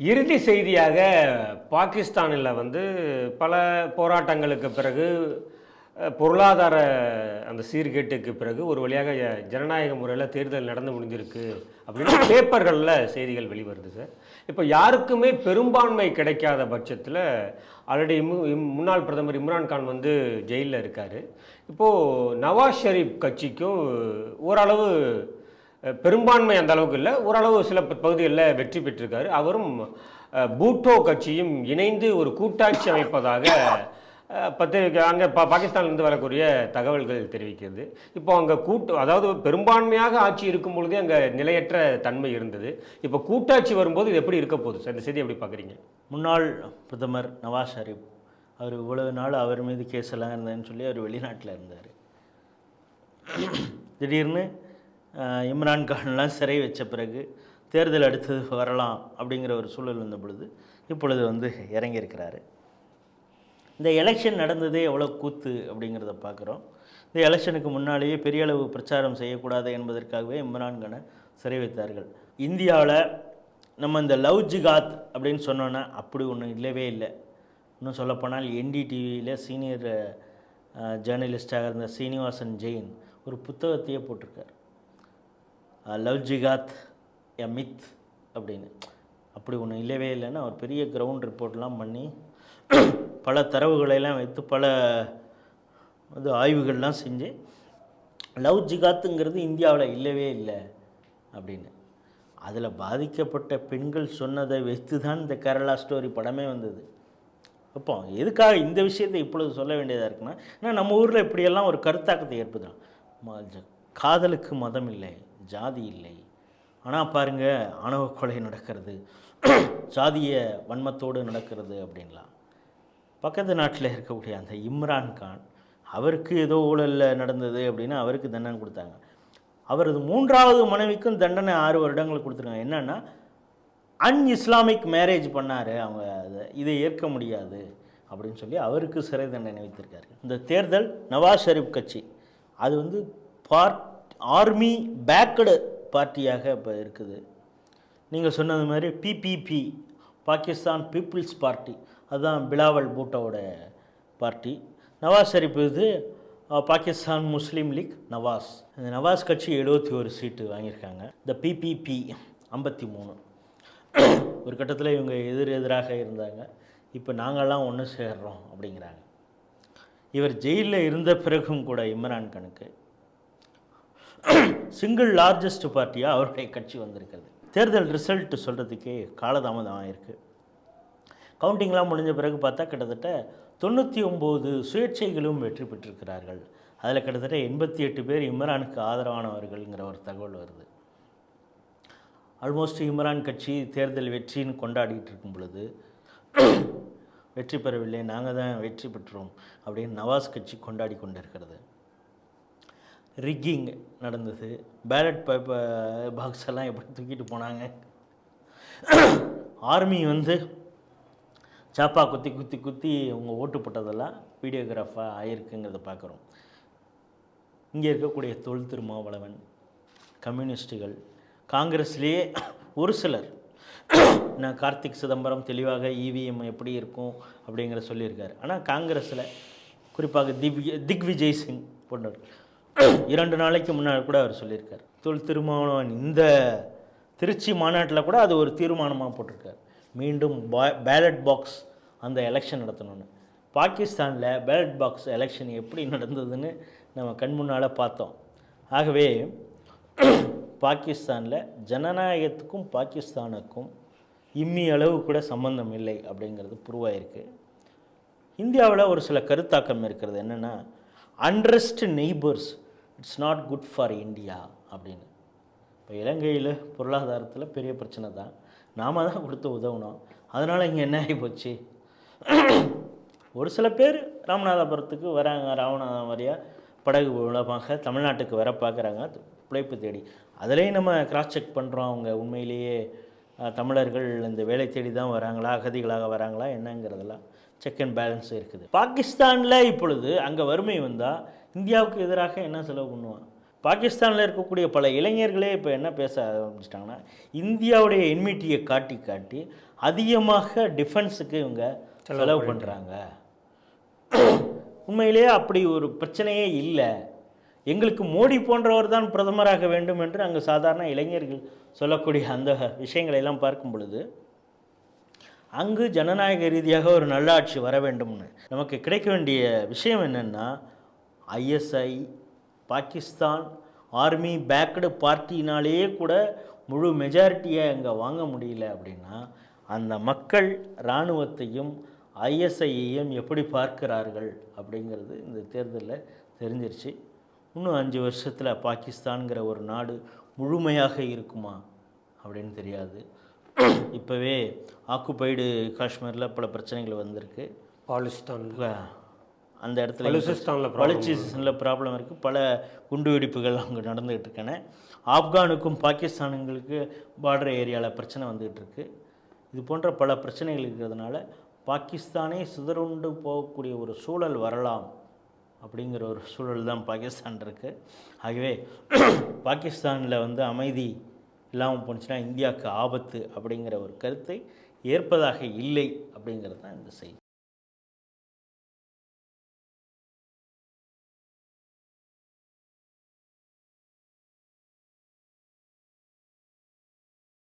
இறுதி செய்தியாக பாகிஸ்தானில் வந்து பல போராட்டங்களுக்கு பிறகு பொருளாதார அந்த சீர்கேட்டுக்கு பிறகு ஒரு வழியாக ஜனநாயக முறையில் தேர்தல் நடந்து முடிஞ்சிருக்கு அப்படின்னு பேப்பர்களில் செய்திகள் வெளிவருது சார். இப்போ யாருக்குமே பெரும்பான்மை கிடைக்காத பட்சத்தில் ஆல்ரெடி முன்னாள் பிரதமர் இம்ரான்கான் வந்து ஜெயிலில் இருக்கார். இப்போது நவாஸ் ஷெரீப் கட்சிக்கும் ஓரளவு பெரும்பான்மை அந்த அளவுக்கு இல்லை. ஓரளவு சில பகுதிகளில் வெற்றி பெற்றிருக்காரு. அவரும் பூட்டோ கட்சியும் இணைந்து ஒரு கூட்டாட்சி அமைப்பதாக அஹ், பத்திரிகை அங்கே பா பாகிஸ்தான்லேருந்து வரக்கூடிய தகவல்கள் தெரிவிக்கிறது. இப்போ அங்கே கூட்டு அதாவது பெரும்பான்மையாக ஆட்சி இருக்கும் பொழுதே அங்கே நிலையற்ற தன்மை இருந்தது. இப்போ கூட்டாட்சி வரும்போது இது எப்படி இருக்க போகுது? சார் இந்த செய்தி எப்படி பார்க்குறீங்க? முன்னாள் பிரதமர் நவாஸ் ஷரீப் அவர் இவ்வளவு நாள் அவர் மீது கேஸ் எல்லாம் இருந்ததுன்னு சொல்லி அவர் வெளிநாட்டில் இருந்தார். திடீர்னு இம்ரான் கான்லாம் சிறை வச்ச பிறகு தேர்தல் அடுத்தது வரலாம் அப்படிங்கிற ஒரு சூழல் வந்த பொழுது இப்பொழுது வந்து இறங்கியிருக்கிறாரு. இந்த எலெக்ஷன் நடந்ததே எவ்வளோ கூத்து அப்படிங்கிறத பார்க்குறோம். இந்த எலெக்ஷனுக்கு முன்னாலேயே பெரிய அளவு பிரச்சாரம் செய்யக்கூடாது என்பதற்காகவே இம்ரான் கானை சிறை வைத்தார்கள். இந்தியாவில் நம்ம இந்த லவ் ஜிகாத் அப்படின்னு சொன்னோன்னா அப்படி ஒன்றும் இல்லவே இல்லை. இன்னும் சொல்லப்போனால் என்டிடிவியில் சீனியர் ஜேர்னலிஸ்டாக இருந்த சீனிவாசன் ஜெயின் ஒரு புத்தகத்தையே போட்டிருக்கார். லவ் ஜிகாத் எ மித் அப்படின்னு. அப்படி ஒன்று இல்லவே இல்லைன்னு அவர் பெரிய கிரவுண்ட் ரிப்போர்ட்லாம் பண்ணி பல தரவுகளையெல்லாம் வைத்து பல இது ஆய்வுகள்லாம் செஞ்சு லவ் ஜிகாத்துங்கிறது இந்தியாவில் இல்லவே இல்லை அப்படின்னு. அதில் பாதிக்கப்பட்ட பெண்கள் சொன்னதை வைத்து தான் இந்த கேரளா ஸ்டோரி படமே வந்தது. அப்போ எதுக்காக இந்த விஷயத்தை இப்பொழுது சொல்ல வேண்டியதாக இருக்குன்னா ஏன்னா நம்ம ஊரில் இப்படியெல்லாம் ஒரு கருத்தாக்கத்தை ஏற்படுத்தலாம். காதலுக்கு மதம் இல்லை. ஜாதி இல்லை. ஆனால் பாருங்கள் ஆணவ கொலை நடக்கிறது. ஜாதிய வன்மத்தோடு நடக்கிறது அப்படின்லாம். பக்கத்து நாட்டில் இருக்கக்கூடிய அந்த இம்ரான் கான் அவருக்கு ஏதோ ஊழலில் நடந்தது அப்படின்னா அவருக்கு தண்டனை கொடுத்தாங்க. அவரது மூன்றாவது மனைவிக்கும் தண்டனை ஆறு வருடங்கள் கொடுத்துருக்காங்க. என்னன்னா அன் இஸ்லாமிக் மேரேஜ் பண்ணார். அவங்க அதை இதை ஏற்க முடியாது அப்படின்னு சொல்லி அவருக்கு சிறை தண்டனை வைத்திருக்காரு இந்த தேர்தல் நவாஸ் ஷெரீப் கட்சி. அது வந்து பார்ட் ஆர்மி பேக்கடு பார்ட்டியாக இப்போ இருக்குது. நீங்கள் சொன்னது மாதிரி பிபிபி பாகிஸ்தான் பீப்புள்ஸ் பார்ட்டி அதுதான் பிலாவல் பூட்டோட பார்ட்டி. நவாஸ் ஷெரீப் இது பாகிஸ்தான் முஸ்லீம் லீக் நவாஸ். இந்த நவாஸ் கட்சி எழுபத்தி ஒரு சீட்டு வாங்கியிருக்காங்க. இந்த பிபிபி ஐம்பத்தி மூணு. ஒரு கட்டத்தில் இவங்க எதிர் எதிராக இருந்தாங்க. இப்போ நாங்கள்லாம் ஒன்று சேர்றோம் அப்படிங்கிறாங்க. இவர் ஜெயிலில் இருந்த பிறகும் கூட இம்ரான் கணக்கு சிங்கிள் லார்ஜஸ்ட் பார்ட்டியாக அவருடைய கட்சி வந்திருக்கிறது. தேர்தல் ரிசல்ட் சொல்கிறதுக்கே காலதாமதம் ஆயிருக்கு. கவுண்டிங்லாம் முடிஞ்ச பிறகு பார்த்தா கிட்டத்தட்ட தொண்ணூற்றி ஒம்பது சுயேட்சைகளும் வெற்றி பெற்றிருக்கிறார்கள். அதில் கிட்டத்தட்ட எண்பத்தி எட்டு பேர் இம்ரானுக்கு ஆதரவானவர்கள்ங்கிற ஒரு தகவல் வருது. ஆல்மோஸ்ட் இம்ரான் கட்சி தேர்தல் வெற்றின்னு கொண்டாடிட்டு இருக்கும் பொழுது வெற்றி பெறவில்லை நாங்கள் தான் வெற்றி பெற்றோம் அப்படின்னு நவாஸ் கட்சி கொண்டாடி கொண்டிருக்கிறது. ரிக்கிங் நடந்தது. பேலட் பேப்பர் பாக்ஸ் எல்லாம் எப்படி தூக்கிட்டு போனாங்க. ஆர்மி வந்து சாப்பா குத்தி குத்தி குத்தி அவங்க ஓட்டு போட்டதெல்லாம் வீடியோகிராஃபாக ஆயிருக்குங்கிறத பார்க்குறோம் இங்கே இருக்கக்கூடிய தொல் திருமாவளவன் கம்யூனிஸ்டுகள் காங்கிரஸ்லேயே ஒரு சிலர் நான் கார்த்திக் சிதம்பரம் தெளிவாக இவிஎம் எப்படி இருக்கும் அப்படிங்கிற சொல்லியிருக்காரு. ஆனால் காங்கிரஸில் குறிப்பாக திக் திக் விஜய் சிங் போன்றவர்கள். இரண்டு நாளைக்கு முன்னாடி கூட அவர் சொல்லியிருக்கார். தொல் திருமாவளவன் இந்த திருச்சி மாநாட்டில் கூட அது ஒரு தீர்மானமாக போட்டிருக்கார். மீண்டும் பேலட் பாக்ஸ் அந்த எலெக்ஷன் நடத்தணும்னு. பாகிஸ்தானில் பேலட் பாக்ஸ் எலெக்ஷன் எப்படி நடந்ததுன்னு நம்ம கண் முன்னால் பார்த்தோம். ஆகவே பாகிஸ்தானில் ஜனநாயகத்துக்கும் பாகிஸ்தானுக்கும் இம்மி அளவு கூட சம்பந்தம் இல்லை அப்படிங்கிறது புருவாயிருக்கு. இந்தியாவில் ஒரு சில கருத்தாக்கம் இருக்கிறது என்னென்னா untrust neighbours it's not good for India அப்படின்னு. இப்போ இலங்கையில் பொருளாதாரத்தில் பெரிய பிரச்சனை தான். நாம தான் கொடுத்து உதவணும். அதனால் இங்கே என்ன ஆகி போச்சு? ஒரு சில பேர் ராமநாதபுரத்துக்கு வராங்க. ராமநாதபுரம் வழியாக படகு மூலமாக தமிழ்நாட்டுக்கு வர பார்க்குறாங்க. பிழைப்பு தேடி. அதுலேயும் நம்ம கிராஸ் செக் பண்ணுறோம் அவங்க உண்மையிலேயே தமிழர்கள் இந்த வேலை தேடி தான் வராங்களா? அகதிகளாக வராங்களா? என்னங்கிறதெல்லாம். செக் அண்ட் பேலன்ஸ் இருக்குது. பாகிஸ்தானில் இப்பொழுது அங்கே வறுமை வந்தால் இந்தியாவுக்கு எதிராக என்ன செலவு பண்ணுவான் பாகிஸ்தானில் இருக்கக்கூடிய பல இளைஞர்களே இப்போ என்ன பேச ஆரம்பிச்சிட்டாங்கன்னா இந்தியாவுடைய என்மிட்டியை காட்டி காட்டி அதிகமாக டிஃபென்ஸுக்கு இவங்க செலவு பண்ணுறாங்க உண்மையிலேயே அப்படி ஒரு பிரச்சனையே இல்லை. எங்களுக்கு மோடி போன்றவர் தான் பிரதமராக வேண்டும் என்று அங்கே சாதாரண இளைஞர்கள் சொல்லக்கூடிய அந்த விஷயங்களை எல்லாம் பார்க்கும் பொழுது அங்கு ஜனநாயக ரீதியாக ஒரு நல்லாட்சி வர வேண்டும்னு. நமக்கு கிடைக்க வேண்டிய விஷயம் என்னென்னா ஐஎஸ்ஐ பாகிஸ்தான் ஆர்மி பேக்கடு பார்ட்டினாலேயே கூட முழு மெஜாரிட்டியை அங்கே வாங்க முடியல அப்படின்னா அந்த மக்கள் இராணுவத்தையும் ஐஎஸ்ஐயையும் எப்படி பார்க்கிறார்கள் அப்படிங்கிறது இந்த தேர்தலில் தெரிஞ்சிருச்சு. இன்னும் அஞ்சு வருஷத்தில் பாகிஸ்தான்கிற ஒரு நாடு முழுமையாக இருக்குமா அப்படின்னு தெரியாது. இப்போவே ஆக்குபைடு காஷ்மீரில் பல பிரச்சனைகள் வந்திருக்கு. பாலிஸ்தான் இப்ப அந்த இடத்துல பலுசிஸ்தானில் பலுச்சிஸ்தானில் ப்ராப்ளம் இருக்குது பல குண்டு வெடிப்புகள் அங்கே நடந்துகிட்டு இருக்கன ஆப்கானுக்கும் பாகிஸ்தானுங்களுக்கு பார்டர் ஏரியாவில் பிரச்சனை வந்துகிட்டு இருக்கு இது போன்ற பல பிரச்சனைகள் இருக்கிறதுனால பாகிஸ்தானே சிதறுண்டு போகக்கூடிய ஒரு சூழல் வரலாம் அப்படிங்கிற ஒரு சூழல் தான் பாகிஸ்தான் இருக்குது ஆகவே பாகிஸ்தானில் வந்து அமைதி இல்லாமல் போணுச்சுன்னா இந்தியாவுக்கு ஆபத்து அப்படிங்கிற ஒரு கருத்தை ஏற்பதாக இல்லை அப்படிங்கிறது தான் இந்த செய்தி.